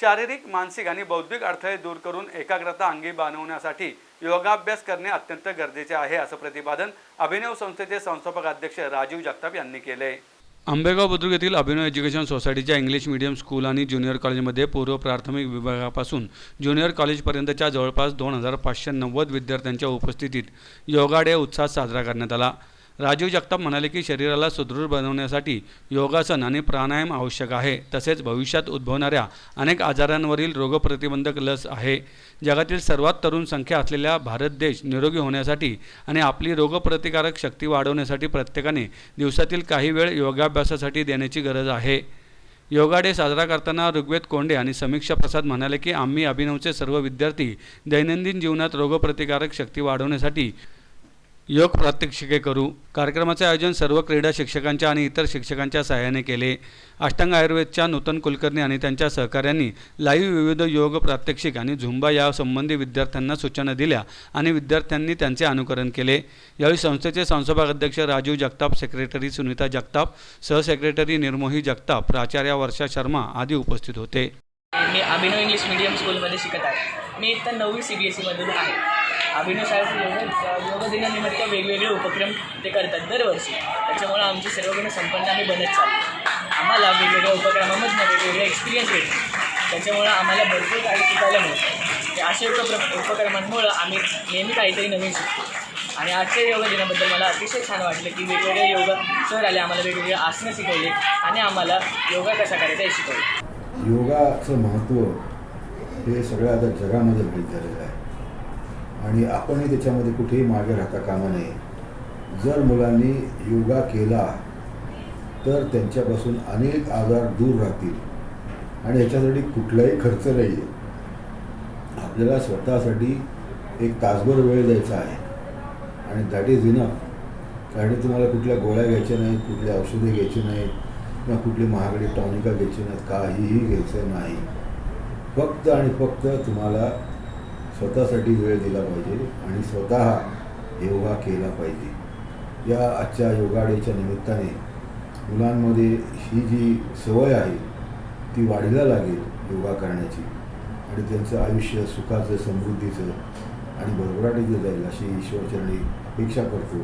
शारीरिक मानसिक आणि बौद्धिक अडथळे दूर करून एकाग्रता अंगी बांधवण्यासाठी योगाभ्यास करणे अत्यंत गरजेचे आहे असं प्रतिपादन अभिनव संस्थेचे संस्थापक अध्यक्ष राजीव जगताप यांनी केले. आंबेगाव बुद्रुक येथील अभिनव एज्युकेशन सोसायटीच्या इंग्लिश मीडियम स्कूल आणि ज्युनियर कॉलेजमध्ये पूर्व प्राथमिक विभागापासून ज्युनियर कॉलेजपर्यंतच्या जवळपास दोन हजार पाचशे नव्वद विद्यार्थ्यांच्या उपस्थितीत योगा डे उत्साहात साजरा करण्यात आला. राजीव जगताप म्हणाले की शरीराला सुदृढ बनवण्यासाठी योगासन आणि प्राणायाम आवश्यक आहे. तसेच भविष्यात उद्भवणाऱ्या अनेक आजारांवरील रोगप्रतिबंधक लस आहे. जगातील सर्वात तरुण संख्या असलेल्या भारत देश निरोगी होण्यासाठी आणि आपली रोगप्रतिकारक शक्ती वाढवण्यासाठी प्रत्येकाने दिवसातील काही वेळ योगाभ्यासासाठी देण्याची गरज आहे. योगा डे साजरा करताना ऋग्वेद कोंडे आणि समीक्षा प्रसाद म्हणाले की आम्ही अभिनवचे सर्व विद्यार्थी दैनंदिन जीवनात रोगप्रतिकारक शक्ती वाढवण्यासाठी योग प्रात्यक्षिके करू कार्यक्रमाचे आयोजन सर्व क्रीडा शिक्षकांच्या आणि इतर शिक्षकांच्या सहाय्याने केले. अष्टांग आयुर्वेदच्या नूतन कुलकर्णी आणि त्यांच्या सहकाऱ्यांनी लाईव्ह विविध योग प्रात्यक्षिक आणि झुंबा यासंबंधी विद्यार्थ्यांना सूचना दिल्या आणि विद्यार्थ्यांनी त्यांचे अनुकरण केले. यावेळी संस्थेचे संस्थापक अध्यक्ष राजीव जगताप सेक्रेटरी सुनीता जगताप सहसेक्रेटरी निर्मोही जगताप प्राचार्या वर्षा शर्मा आदी उपस्थित होते. मी अभिनव इंग्लिश मीडियम स्कूलमध्ये शिकत आहे. मी इथं नववी सी बी एस ईमधून आहे. अभिनव योग योग दिनानिमित्त वेगवेगळे उपक्रम ते करतात दरवर्षी. त्याच्यामुळे आमचे सर्व गुण संपन्न आम्ही बनत चालतो आम्हाला वेगवेगळ्या उपक्रमामधनं वेगवेगळे एक्सपिरियन्स भेटतो त्याच्यामुळं आम्हाला भरपूर काही शिकायला मिळतं. ते अशा उपक्र उपक्रमांमुळं आम्ही नेहमी काहीतरी नवीन शिकतो. आणि आजच्या योग दिनाबद्दल मला अतिशय छान वाटलं की वेगवेगळे योग सर आले आम्हाला वेगवेगळे आसनं शिकवले आणि आम्हाला योगा कसा करायचा हे शिकवले. योगाचं महत्त्व हे सगळ्या आता जगामध्ये माहीत झालेलं आहे. आणि आपणही त्याच्यामध्ये कुठेही मागे राहता कामा नये. जर मुलांनी योगा केला तर त्यांच्यापासून अनेक आजार दूर राहतील. आणि याच्यासाठी कुठलाही खर्च नाही आहे आपल्याला स्वतःसाठी एक तासभर वेळ द्यायचा आहे. आणि दॅट इज इनफ कारण तुम्हाला कुठल्या गोळ्या घ्यायच्या नाहीत कुठली औषधे घ्यायची नाहीत किंवा कुठली महागडी टॉनिका घ्यायची नाहीत काहीही घ्यायचं नाही. फक्त आणि फक्त तुम्हाला स्वतःसाठी वेळ दिला पाहिजे आणि स्वतः योगा केला पाहिजे. या आजच्या योगाडेच्या निमित्ताने मुलांमध्ये ही जी सवय आहे ती वाढीला लागेल योगा करण्याची. आणि त्यांचं आयुष्य सुखाचं समृद्धीचं आणि भरभराटीचं जाईल अशी ईश्वरचरणी अपेक्षा करतो.